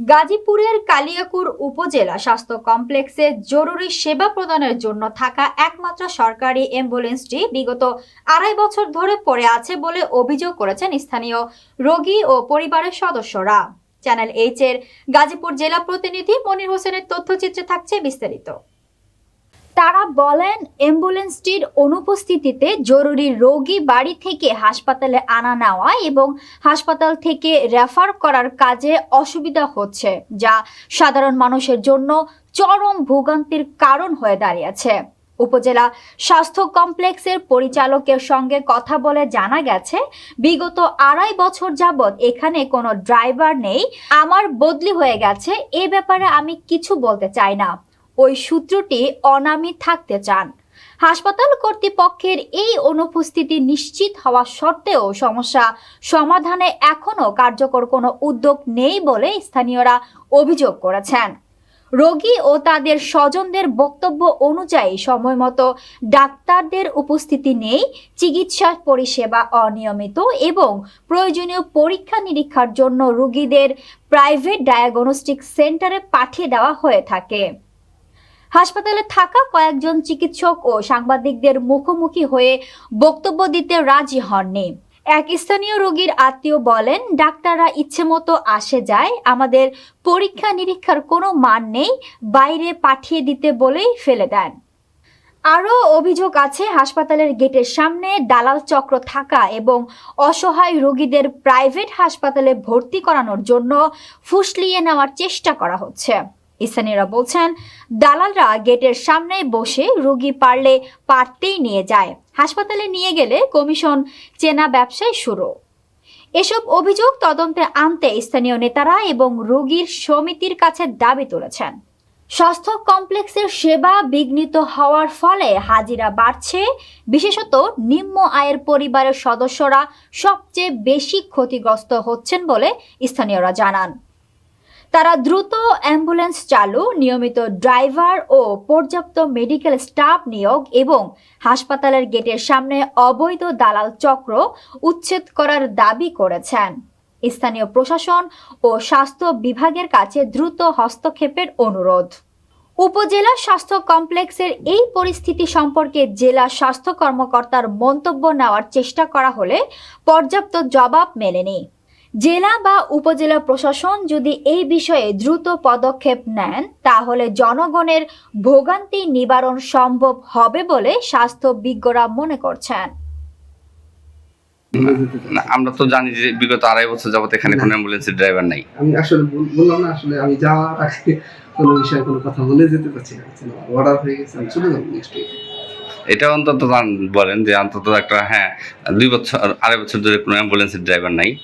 গাজীপুরের কালিয়াকুর উপজেলা স্বাস্থ্য কমপ্লেক্সে জরুরি সেবা প্রদানের জন্য থাকা একমাত্র সরকারি অ্যাম্বুলেন্সটি বিগত আড়াই বছর ধরে পড়ে আছে বলে অভিযোগ করেছেন স্থানীয় রোগী ও পরিবারের সদস্যরা। চ্যানেল এইচ এর গাজীপুর জেলা প্রতিনিধি মনির হোসেনের তথ্যচিত্রে থাকছে বিস্তারিত। তারা বলেন অ্যাম্বুলেন্সটির অনুপস্থিতিতে জরুরি রোগী বাড়ি থেকে হাসপাতালে আনা নেওয়া এবং হাসপাতাল থেকে রেফার করার কাজে অসুবিধা হচ্ছে, যা সাধারণ মানুষের জন্য চরম ভোগান্তির কারণ হয়ে দাঁড়িয়েছে। উপজেলা স্বাস্থ্য কমপ্লেক্সের পরিচালকের সঙ্গে কথা বলে জানা গেছে, বিগত আড়াই বছর যাবৎ এখানে কোনো ড্রাইভার নেই, আমার বদলি হয়ে গেছে, এ ব্যাপারে আমি কিছু বলতে চাই না। ওই সূত্রটি অনামি থাকতে চান। হাসপাতাল কর্তৃপক্ষের এই অনুপস্থিতি নিশ্চিত হওয়া সত্ত্বেও সমস্যা সমাধানে এখনও কার্যকর কোনো উদ্যোগ নেই বলে স্থানীয়রা অভিযোগ করেছেন। রোগী ও তাদের স্বজনদের বক্তব্য অনুযায়ী সময়মতো ডাক্তারদের উপস্থিতি নেই, চিকিৎসা পরিষেবা অনিয়মিত এবং প্রয়োজনীয় পরীক্ষা নিরীক্ষার জন্য রোগীদের প্রাইভেট ডায়াগনস্টিক সেন্টারে পাঠিয়ে দেওয়া হয়ে থাকে। হাসপাতালে থাকা কয়েকজন চিকিৎসক ও সাংবাদিকদের মুখোমুখি হয়ে বক্তব্য দিতে রাজি হননি। এক স্থানীয় রোগীর আত্মীয় বলেন, ডাক্তাররা ইচ্ছে মতো আসে যায়, আমাদের পরীক্ষা নিরীক্ষার কোনো মান নেই, বাইরে পাঠিয়ে দিতে বলেই ফেলে দেন। আরও অভিযোগ আছে, হাসপাতালের গেটের সামনে দালাল চক্র থাকা এবং অসহায় রোগীদের প্রাইভেট হাসপাতালে ভর্তি করানোর জন্য ফুসলিয়ে নেওয়ার চেষ্টা করা হচ্ছে। স্থানীয়রা বলছেন, দালালরা গেটের সামনে বসে রোগী পারলে পারতেই নিয়ে যায়। হাসপাতালে নিয়ে গেলে কমিশন চেনা ব্যবসায় শুরু। এসব অভিযোগ তদন্তে আনতে স্থানীয় নেতারা এবং রোগীর সমিতির কাছে দাবি তুলেছেন। স্বাস্থ্য কমপ্লেক্সের সেবা বিঘ্নিত হওয়ার ফলে হাজিরা বাড়ছে। বিশেষত নিম্ন আয়ের পরিবারের সদস্যরা সবচেয়ে বেশি ক্ষতিগ্রস্ত হচ্ছেন বলে স্থানীয়রা জানান। তারা দ্রুত অ্যাম্বুলেন্স চালু, নিয়মিত ড্রাইভার ও পর্যাপ্ত মেডিকেল স্টাফ নিয়োগ এবং হাসপাতালের গেটের সামনে অবৈধ দালাল চক্র উচ্ছেদ করার দাবি করেছেন। স্থানীয় প্রশাসন ও স্বাস্থ্য বিভাগের কাছে দ্রুত হস্তক্ষেপের অনুরোধ। উপজেলা স্বাস্থ্য কমপ্লেক্সের এই পরিস্থিতি সম্পর্কে জেলা স্বাস্থ্য কর্মকর্তার মন্তব্য নেওয়ার চেষ্টা করা হলে পর্যাপ্ত জবাব মেলেনি। জেলা বা উপজেলা প্রশাসন যদি এই বিষয়ে দ্রুত পদক্ষেপ নেন তাহলে জনগণের ভোগান্তি নিবারণ সম্ভব হবে বলে স্বাস্থ্য বিজ্ঞরা মনে করছেন। আমরা তো জানি যে বিগত আড়াই বছর যাবত এখানে কোনো অ্যাম্বুলেন্সের ড্রাইভার নাই। আমি আসলে বললাম না আসলে আমি যাওয়ার আগে কোনো বিষয়ে কোনো কথা বলে যেতে পারছি না। অর্ডার হয়ে গেছে আমি চলে যাব নেক্সট উইক এটা অন্তত জান- বলেন যে অন্তত একটা হ্যাঁ দুই বছর আড়াই বছর ধরে কোনো অ্যাম্বুলেন্সের ড্রাইভার নাই।